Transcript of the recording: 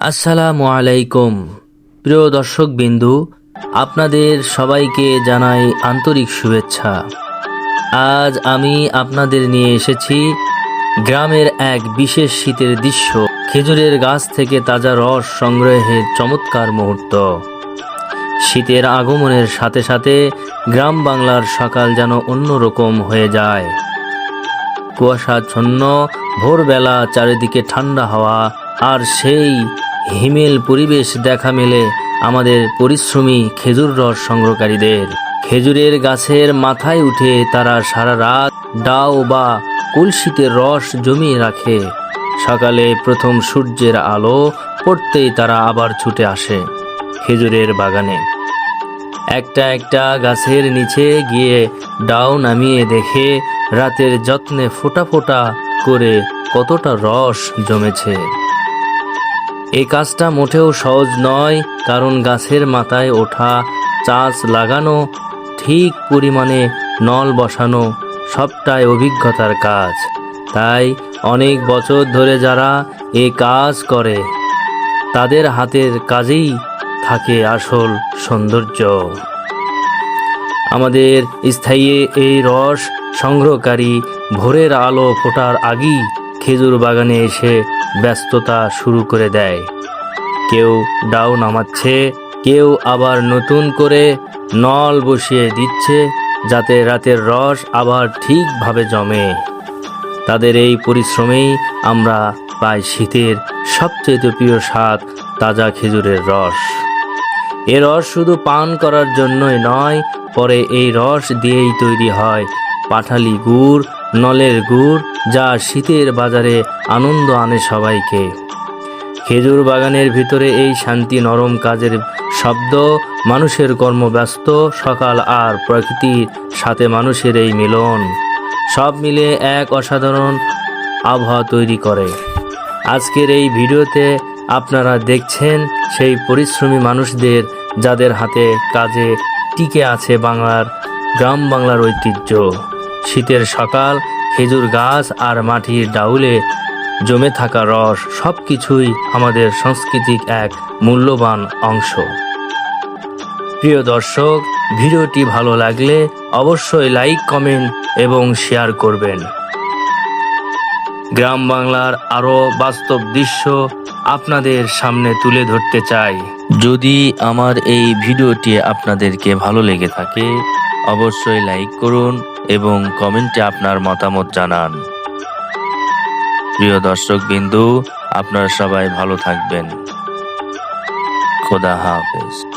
আসসালামু আলাইকুম। প্রিয় দর্শক বিন্দু আপনাদের সবাইকে জানাই আন্তরিক শুভেচ্ছা। আজ আমি আপনাদের নিয়ে এসেছি গ্রামের এক বিশেষ শীতের দৃশ্য। খেজুরের গাছ থেকে তাজা রস সংগ্রহের চমৎকার মুহূর্ত। শীতের আগমনের সাথে সাথে গ্রাম বাংলার সকাল যেন অন্যরকম হয়ে যায়। কুয়াশাচ্ছন্ন ভোরবেলা চারিদিকে ঠান্ডা হাওয়া আর সেই হিমেল পরিবেশ দেখা মেলে আমাদের পরিশ্রমী খেজুর রস সংগ্রহকারীদের। খেজুরের গাছের মাথায় উঠে তারা সারা রাত ডাও বা কলসিতে রস জমিয়ে রাখে। সকালে প্রথম সূর্যের আলো পড়তেই তারা আবার ছুটে আসে খেজুরের বাগানে। একটা একটা গাছের নিচে গিয়ে ডাও নামিয়ে দেখে রাতের যত্নে ফোটা ফোটা করে কতটা রস জমেছে। এই কাজটা মোটেও সহজ নয়, কারণ গাছের মাথায় ওঠা চাষ লাগানো, ঠিক পরিমাণে নল বসানো সবটাই অভিজ্ঞতার কাজ। তাই অনেক বছর ধরে যারা এ কাজ করে, তাদের হাতের কাজেই থাকে আসল সৌন্দর্য। আমাদের স্থায়ী এই রস সংগ্রহকারী ভোরের আলো ফোটার আগেই খেজুর বাগানে এসে ব্যস্ততা শুরু করে দেয়। কেউ ডাউ নামাচ্ছে, কেউ আবার নতুন করে নল বসিয়ে দিচ্ছে যাতে রাতের রস আবার ঠিকভাবে জমে। তাদের এই পরিশ্রমেই আমরা পাই শীতের সবচেয়ে প্রিয় স্বাদ তাজা খেজুরের রস। এ রস শুধু পান করার জন্যই নয়, পরে এই রস দিয়েই তৈরি হয় পাঠালি গুড় নলের গুড় যা শীতের বাজারে আনন্দ আনে সবাইকে। খেজুর বাগানের ভিতরে এই শান্তি নরম কাজের শব্দ, মানুষের কর্মব্যস্ত সকাল আর প্রকৃতির সাথে মানুষের এই মিলন। সব মিলে এক অসাধারণ আবহাওয়া তৈরি করে। আজকের এই ভিডিওতে আপনারা দেখছেন সেই পরিশ্রমী মানুষদের যাদের হাতে কাজে টিকে আছে বাংলার, গ্রাম বাংলার ঐতিহ্য। শীতের সকাল, খেজুর গাছ আর মাটির ডাউলে জমে থাকা রস সব কিছুই আমাদের সাংস্কৃতিক এক মূল্যবান অংশ। প্রিয় দর্শক, ভিডিওটি ভালো লাগলে অবশ্যই লাইক, কমেন্ট এবং শেয়ার করবেন। গ্রাম বাংলার আরও বাস্তব দৃশ্য আপনাদের সামনে তুলে ধরতে চাই। যদি আমার এই ভিডিওটি আপনাদেরকে ভালো লেগে থাকে, অবশ্যই লাইক করুন এবং কমেন্টে আপনার মতামত জানান। প্রিয় দর্শক বিন্দু আপনারা সবাই ভালো থাকবেন। খোদা হাফেজ।